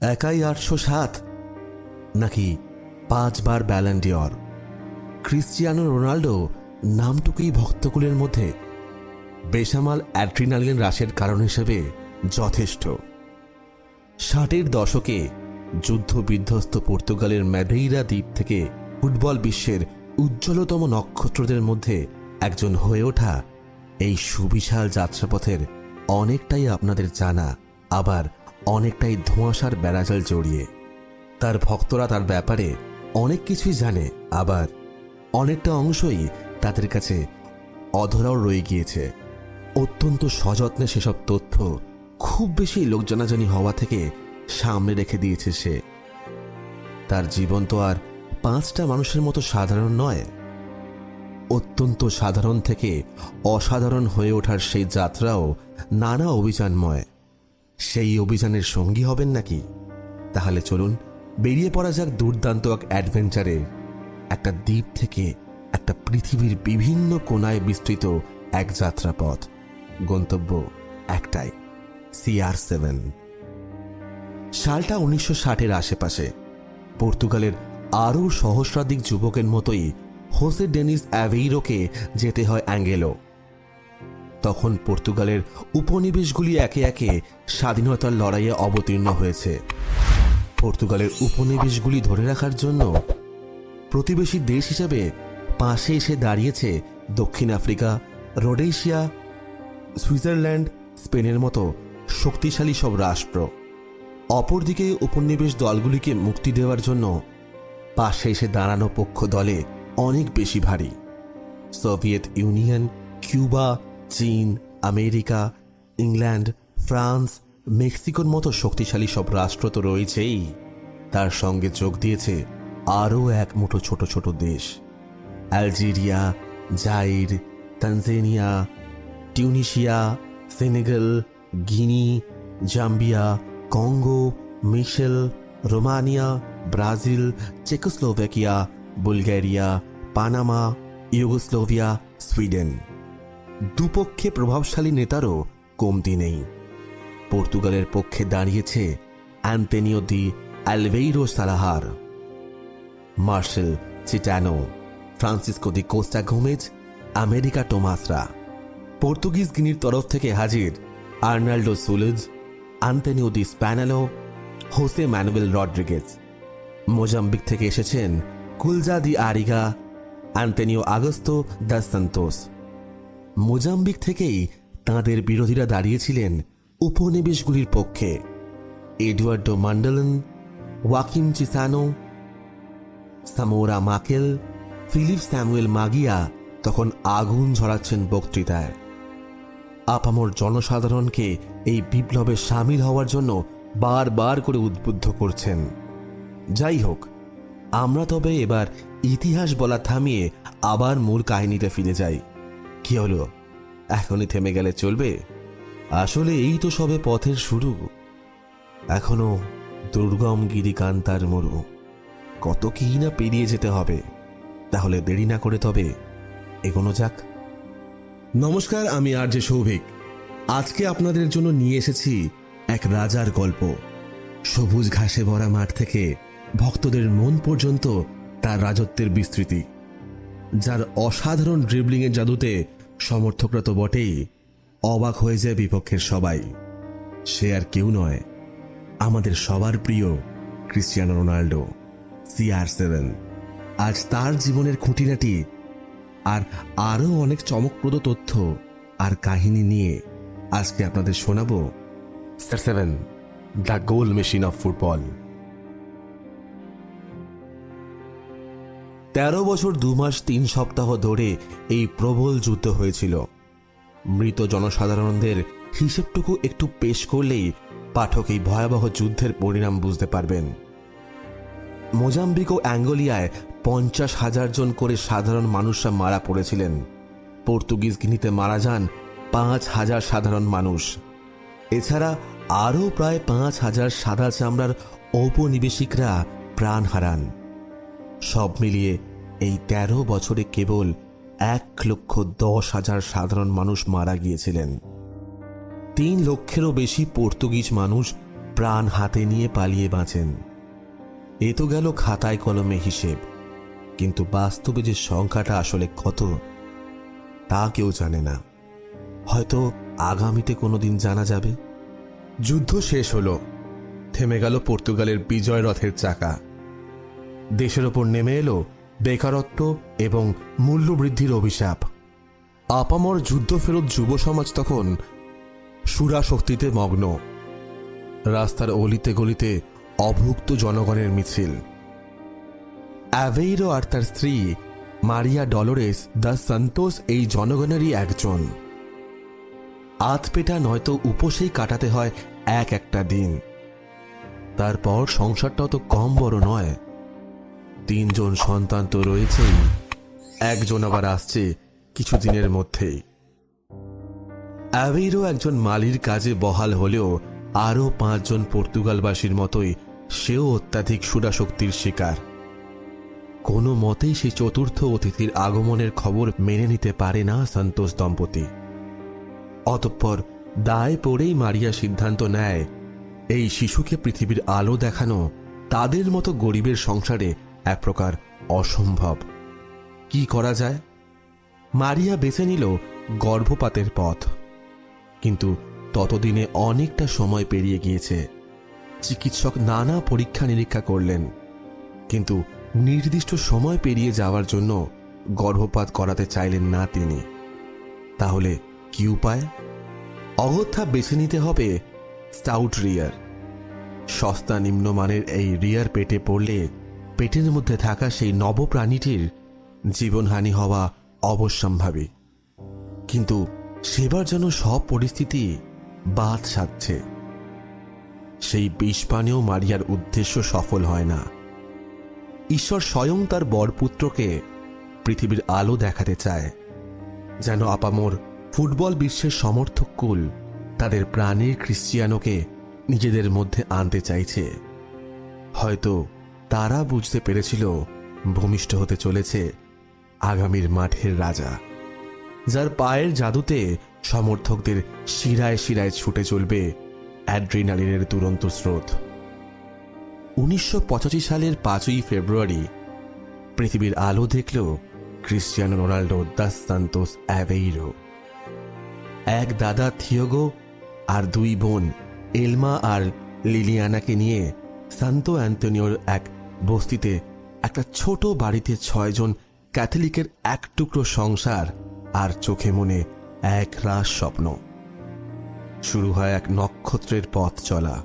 একাই আটশো সাত? নাকি পাঁচবার ব্যালেন্ডিয়র ক্রিশ্চিয়ানো রোনাল্ডো নামটুকুই ভক্তকুলের মধ্যে বেসামাল অ্যাড্রিনালিন হ্রাসের কারণ হিসেবে যথেষ্ট। ষাটের দশকে যুদ্ধ বিধ্বস্ত পর্তুগালের ম্যাডেইরা দ্বীপ থেকে ফুটবল বিশ্বের উজ্জ্বলতম নক্ষত্রদের মধ্যে একজন হয়ে ওঠা এই সুবিশাল যাত্রাপথের অনেকটাই আপনাদের জানা। আবার অনেকটাই ধোঁয়াশার বেড়াজাল জড়িয়ে। তার ভক্তরা তার ব্যাপারে অনেক কিছুই জানে, আবার অনেকটা অংশই তাদের কাছে অধরাও রয়ে গিয়েছে। অত্যন্ত সযত্নে সেসব তথ্য খুব বেশি লোক জানাজানি হওয়া থেকে সামনে রেখে দিয়েছে সে। তার জীবন তো আর পাঁচটা মানুষের মতো সাধারণ নয়। অত্যন্ত সাধারণ থেকে অসাধারণ হয়ে ওঠার সেই যাত্রাও নানা অভিযানময়। সেই অভিযানের সঙ্গী হবেন নাকি? তাহলে চলুন বেরিয়ে পড়া যাক দুর্দান্ত এক অ্যাডভেঞ্চারে। একটা দ্বীপ থেকে একটা পৃথিবীর বিভিন্ন কোনায় বিস্তৃত এক যাত্রাপথ। গন্তব্য একটাই সিআর সেভেন সালটা উনিশশো ষাটের আশেপাশে। পর্তুগালের আরও সহস্রাধিক যুবকের মতোই হোসে ডেনিস অ্যাভেইরোকে যেতে হয় অ্যাঙ্গেলো। তখন পর্তুগালের উপনিবেশগুলি একে একে স্বাধীনতার লড়াইয়ে অবতীর্ণ হয়েছে। পর্তুগালের উপনিবেশগুলি ধরে রাখার জন্য প্রতিবেশী দেশ হিসেবে পাশে এসে দাঁড়িয়েছে দক্ষিণ আফ্রিকা, রোডেশিয়া, সুইজারল্যান্ড, স্পেনের মতো শক্তিশালী সব রাষ্ট্র। অপরদিকে উপনিবেশ দলগুলিকে মুক্তি দেওয়ার জন্য পাশে এসে দাঁড়ানো পক্ষ দলে অনেক বেশি ভারী। সোভিয়েত ইউনিয়ন, কিউবা চীন, আমেরিকা, ইংল্যান্ড, ফ্রান্স, মেক্সিকোর মতো শক্তিশালী সব রাষ্ট্র তো রয়েছেই। তার সঙ্গে যোগ দিয়েছে আরও এক মুঠো ছোট ছোট দেশ। Algeria Zaire, Tanzania, Tunisia, Senegal, Guinea, Zambia, Congo, মিশেল, Romania, Brazil, Czechoslovakia, Bulgaria, Panama, Yugoslavia, Sweden. দুপক্ষে প্রভাবশালী নেতারও কমতি নেই। পর্তুগালের পক্ষে দাঁড়িয়েছে Antonio de Oliveira Salazar. Marcelo Caetano, Francisco de Costa Gomes, Americo টোমাসরা। Portuguese গিনির তরফ থেকে হাজির Arnaldo Schulz, Antonio de Spinola, Jose Manuel Rodriguez. Mozambique থেকে এসেছেন Kaulza de Arriaga, Antonio Augusto da Santos. Mozambique থেকেই তাঁদের বিরোধীরা দাঁড়িয়েছিলেন উপনিবেশগুলির পক্ষে। Eduardo Mondlane, Joaquim Chissano, Samora Machel, Filipe Samuel Magaia তখন আগুন ঝরাচ্ছেন বক্তৃতায়। আপামর জনসাধারণকে এই বিপ্লবে সামিল হওয়ার জন্য বারবার করে উদ্বুদ্ধ করছেন। যাই হোক, আমরা তবে এবার ইতিহাস বলা থামিয়ে আবার মূল কাহিনীতে ফিরে যাই। কি হলো? এখনই থেমে গেলে চলবে? আসলে এই তো সবে পথের শুরু। এখনও দুর্গম গিরিকান্তার মরু। কত কি না পেরিয়ে যেতে হবে। তাহলে দেরি না করে তবে এগোনো যাক। নমস্কার, আমি আর যে সৌভিক। আজকে আপনাদের জন্য নিয়ে এসেছি এক রাজার গল্প। সবুজ ঘাসে ভরা মাঠ থেকে ভক্তদের মন পর্যন্ত তার রাজত্বের বিস্তৃতি। যার অসাধারণ ড্রিবলিংয়ের জাদুতে সমর্থকরা তো বটেই, অবাক হয়ে যায় বিপক্ষের সবাই। সে আর কেউ নয়, আমাদের সবার প্রিয় ক্রিস্টিয়ানো রোনাল্ডো সিআর সেভেন আজ তার জীবনের খুঁটিনাটি আর আরও অনেক চমকপ্রদ তথ্য আর কাহিনী নিয়ে আজকে আপনাদের শোনাবো। Star seven the goal machine of football. তেরো বছর দু মাস তিন সপ্তাহ ধরে এই প্রবল যুদ্ধ হয়েছিল। মৃত জনসাধারণদের হিসেবটুকু একটু পেশ করলেই পাঠক এই ভয়াবহ যুদ্ধের পরিণাম বুঝতে পারবেন। মোজাম্বিক ও অ্যাঙ্গোলিয়ায় পঞ্চাশ হাজার জন করে সাধারণ মানুষরা মারা পড়েছিলেন। পর্তুগিজ গিনিতে মারা যান পাঁচ হাজার সাধারণ মানুষ। এছাড়া আরও প্রায় পাঁচ হাজার সাদা চামড়ার ঔপনিবেশিকরা প্রাণ হারান। সব মিলিয়ে এই তেরো বছরে কেবল এক লক্ষ দশ হাজার সাধারণ মানুষ মারা গিয়েছিলেন। তিন লক্ষেরও বেশি পর্তুগিজ মানুষ প্রাণ হাতে নিয়ে পালিয়ে বাঁচেন। এ তো গেল খাতায় কলমে হিসেব। কিন্তু বাস্তবে যে সংখ্যাটা আসলে কত, তা কেউ জানে না। হয়তো আগামীতে কোনোদিন জানা যাবে। যুদ্ধ শেষ হলো। থেমে গেল পর্তুগালের বিজয় রথের চাকা। দেশের ওপর নেমে এলো বেকারত্ব এবং মূল্যবৃদ্ধির অভিশাপ। আপামর যুদ্ধ ফেরত যুব সমাজ তখন সুরা শক্তিতে মগ্ন। রাস্তার অলিতে গলিতে অভুক্ত জনগণের মিছিল। অ্যাভেইরো আর তার স্ত্রী মারিয়া ডলোরেস দ্য সন্তোষ এই জনগণেরই একজন। আতপেটা নয়তো উপসেই কাটাতে হয় এক একটা দিন। তারপর সংসারটাও তো কম বড় নয়। তিনজন সন্তান তো রয়েছেই। একজন আবার আসছে কিছুদিনের মধ্যেই। অ্যাভেইরো একজন মালির কাজে বহাল হলেও আরও পাঁচজন পর্তুগালবাসীর মতোই সেও অত্যাধিক সুরাশক্তির শিকার। কোনো মতেই সেই চতুর্থ অতিথির আগমনের খবর মেনে নিতে পারে না সন্তোষ দম্পতি। অতঃপর দায় পড়েই মারিয়া সিদ্ধান্ত নেয়, এই শিশুকে পৃথিবীর আলো দেখানো, তাদের মতো গরিবের সংসারে এক প্রকার অসম্ভব। কি করা যায়? মারিয়া বেছে নিল গর্ভপাতের পথ। কিন্তু ততদিনে অনেকটা সময় পেরিয়ে গিয়েছে। চিকিৎসক নানা পরীক্ষা নিরীক্ষা করলেন। কিন্তু নির্দিষ্ট সময় পেরিয়ে যাওয়ার জন্য গর্ভপাত করাতে চাইলেন না তিনি। তাহলে কি উপায়? অগত্যা বেছে নিতে হবে স্টাউট রিয়ার। সস্তা নিম্নমানের এই রিয়ার পেটে পড়লে পেটের মধ্যে থাকা সেই নবপ্রাণীটির জীবনহানি হওয়া অবশ্যম্ভাবী। কিন্তু সেবার যেন সব পরিস্থিতি বাদ সাধছে। সেই বিষপানেও মারিয়ার উদ্দেশ্য সফল হয় না। ঈশ্বর স্বয়ং তার বরপুত্রকে পৃথিবীর আলো দেখাতে চায়, যেন আপামোর ফুটবল বিশ্বের সমর্থক কুল তাদের প্রাণীর খ্রিস্টিয়ানোকে নিজেদের মধ্যে আনতে চাইছে। হয়তো তারা বুঝতে পেরেছিল ভূমিষ্ঠ হতে চলেছে আগামীর মাঠের রাজা, যার পায়ের জাদুতে সমর্থকদের শিরায় শিরায় ছুটে চলবে অ্যাড্রিনালিনের দুরন্ত স্রোত। উনিশশো পঁচাশি সালের পাঁচই ফেব্রুয়ারি পৃথিবীর আলো দেখল Cristiano Ronaldo dos Santos Aveiro. এক দাদা থিয়োগো আর দুই বোন এলমা আর লিলিয়ানাকে নিয়ে সান্তো অ্যান্তনিওর এক বস্তিতে একটা ছোট বাড়িতে ছয়জন ক্যাথলিকের এক টুকরো সংসার আর চোখে মনে এক রাস স্বপ্ন। শুরু হয় এক নক্ষত্রের পথ চলা।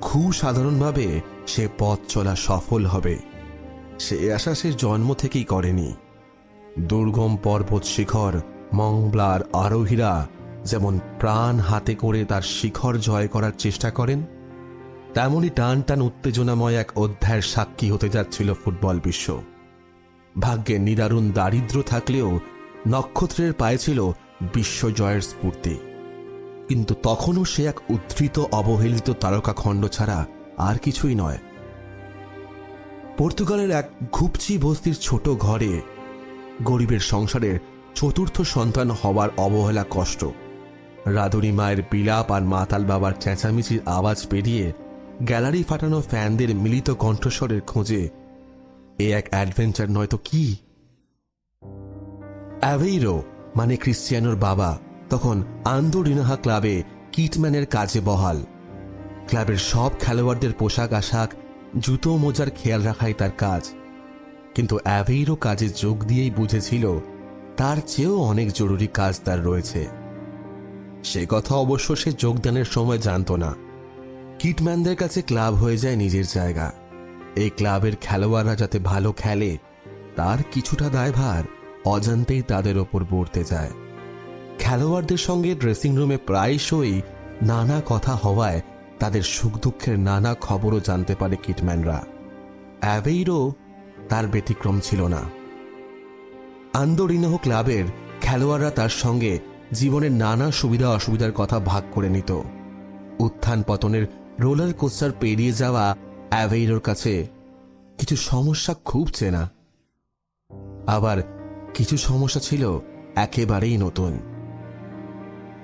খুব সাধারণভাবে সে পথ চলা সফল হবে। সে আশা সে জন্ম থেকেই করেনি। দুর্গম পর্বত শিখর মংবলার আরোহীরা যেমন প্রাণ হাতে করে তার শিখর জয় করার চেষ্টা করেন তেমনই টান টান উত্তেজনাময় এক অধ্যায়ের সাক্ষী হতে যাচ্ছিল ফুটবল বিশ্ব। ভাগ্যে নিদারুণ দারিদ্র থাকলেও নক্ষত্রের পায়ে ছিল বিশ্বজয়ের স্ফূর্তি। কিন্তু তখনও সে এক উদ্ধৃত, অবহেলিত তারকাখণ্ড ছাড়া আর কিছুই নয়। পর্তুগালের এক ঘুপচি বস্তির ছোট ঘরে গরিবের সংসারের চতুর্থ সন্তান হওয়ার অবহেলা কষ্ট। রাধুনী মায়ের বিলাপ আর মাতাল বাবার চেঁচামেচির আওয়াজ পেরিয়ে গ্যালারি ফাটানো ফ্যানদের মিলিত কণ্ঠস্বরের খোঁজে। এ এক অ্যাডভেঞ্চার নয়তো কি? অ্যাভেইরো মানে ক্রিশ্চিয়ানোর বাবা, তখন আন্দোরিনাহা ক্লাবে কিটম্যানের কাজে বহাল। ক্লাবের সব খেলোয়াড়দের পোশাক আশাক, জুতো মোজার খেয়াল রাখাই তার কাজ। কিন্তু অ্যাভেইরো কাজে যোগ দিয়েই বুঝেছিল, তার চেয়েও অনেক জরুরি কাজ তার রয়েছে। সে কথা অবশ্য সে যোগদানের সময় জানত না। কিটম্যানদের কাছে ক্লাব হয়ে যায় নিজের জায়গা। এই ক্লাবের খেলোয়াড়রা যাতে ভালো খেলে, তার কিছুটা দায়ভার অজান্তেই তাদের ওপর পড়তে যায় খেলোয়াড়দের সঙ্গে ড্রেসিং রুমে প্রায়শই নানা কথা হওয়ায় তাদের সুখ দুঃখের নানা খবরও জানতে পারে কিটম্যানরা। অ্যাভেইরও তার ব্যতিক্রম ছিল না। আন্দোরিনহ ক্লাবের খেলোয়াড়রা তার সঙ্গে জীবনের নানা সুবিধা অসুবিধার কথা ভাগ করে নিত। উত্থান পতনের রোলার কোস্টার পেরিয়ে যাওয়া অ্যাভেইরোর কাছে কিছু সমস্যা খুব চেনা আবার কিছু সমস্যা ছিল একেবারেই নতুন।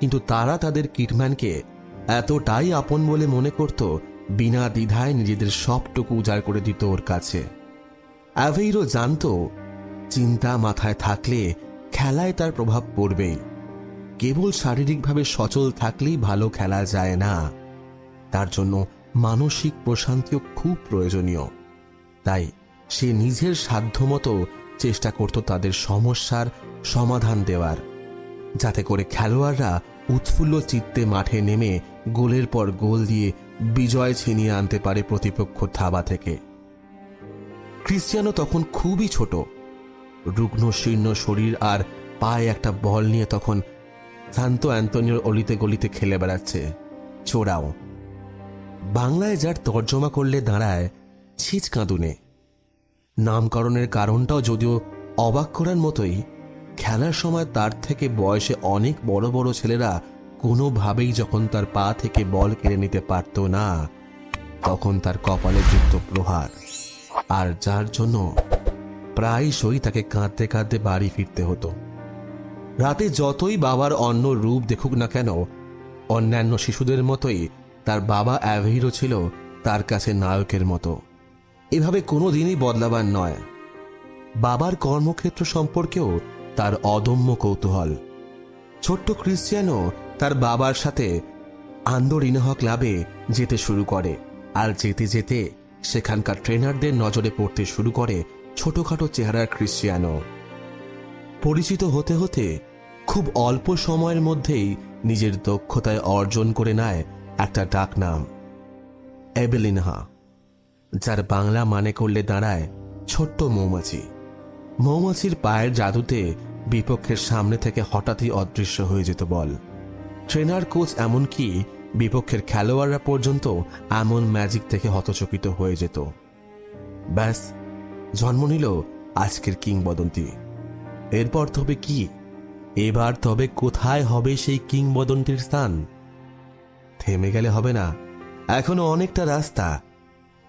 কিন্তু তারা তাদের কিটম্যানকে এতটাই আপন বলে মনে করত, বিনা দ্বিধায় নিজেদের সবটুকু উজাড় করে দিত ওর কাছে। অ্যাভেইরো জানতো, চিন্তা মাথায় থাকলে খেলায় তার প্রভাব পড়বেই। কেবল শারীরিকভাবে সচল থাকলেই ভালো খেলা যায় না। তার জন্য মানসিক প্রশান্তিও খুব প্রয়োজনীয়। তাই সে নিজের সাধ্যমতো চেষ্টা করত তাদের সমস্যার সমাধান দেওয়ার, যাতে করে খেলোয়াড়রা উৎফুল্ল চিত্তে মাঠে নেমে গোলের পর গোল দিয়ে বিজয় ছিনিয়ে আনতে পারে প্রতিপক্ষ থাবা থেকে। ক্রিশ্চিয়ানো তখন খুবই ছোট। রুগ্ন, শীর্ণ, শরীর আর পায়ে একটা বল নিয়ে তখন শান্ত অ্যান্তনিওর অলিতে গলিতে খেলে বেড়াচ্ছে। চোরাও। বাংলায় যার তর্জমা করলে দাঁড়ায় ছিচ কাঁদুনে। নামকরণের কারণটাও যদিও অবাক করার মতোই, খেলার সময় তার থেকে বয়সে অনেক বড় বড় ছেলেরা কোনোভাবেই যখন তার পা থেকে বল কেড়ে নিতে পারত না, তখন তার কপালে যুক্ত প্রহার। আর যার জন্য প্রায়শই তাকে কাঁদতে কাঁদতে বাড়ি ফিরতে হতো। রাতে যতই বাবার অন্য রূপ দেখুক না কেন, অন্যান্য শিশুদের মতোই তার বাবা অ্যাভেইরো ছিল তার কাছে নায়কের মতো। এভাবে কোনো দিনই বদলাবার নয়। বাবার কর্মক্ষেত্র সম্পর্কেও তার অদম্য কৌতূহল। ছোট্ট ক্রিশ্চিয়ানো তার বাবার সাথে আন্দোরিনহ ক্লাবে যেতে শুরু করে আর যেতে যেতে সেখানকার ট্রেনারদের নজরে পড়তে শুরু করে ছোটখাটো চেহারার ক্রিশ্চিয়ানো পরিচিত হতে হতে খুব অল্প সময়ের মধ্যেই নিজের দক্ষতায় অর্জন করে নেয় একটা ডাক নাম, এবেলিনহা, যার বাংলা মানে করলে দাঁড়ায় ছোট্ট মৌমাছি। মৌমাছির পায়ের জাদুতে বিপক্ষের সামনে থেকে হঠাৎই অদৃশ্য হয়ে যেত বল। ট্রেনার, কোচ এমনকি বিপক্ষের খেলোয়াড়রা পর্যন্ত এমন ম্যাজিক থেকে হতচকিত হয়ে যেত। ব্যাস, জন্ম নিল আজকের কিংবদন্তি। এরপর তবে কি? এবার তবে কোথায় হবে সেই কিংবদন্তির স্থান? থেমে গেলে হবে না। এখনও অনেকটা রাস্তা।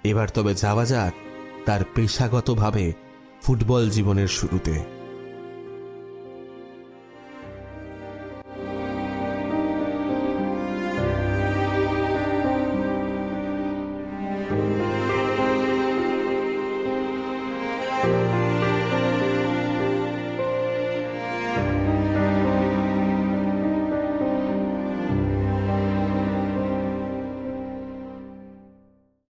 এবার তবে যাওয়া যাক তার পেশাগতভাবে ফুটবল জীবনের শুরুতে।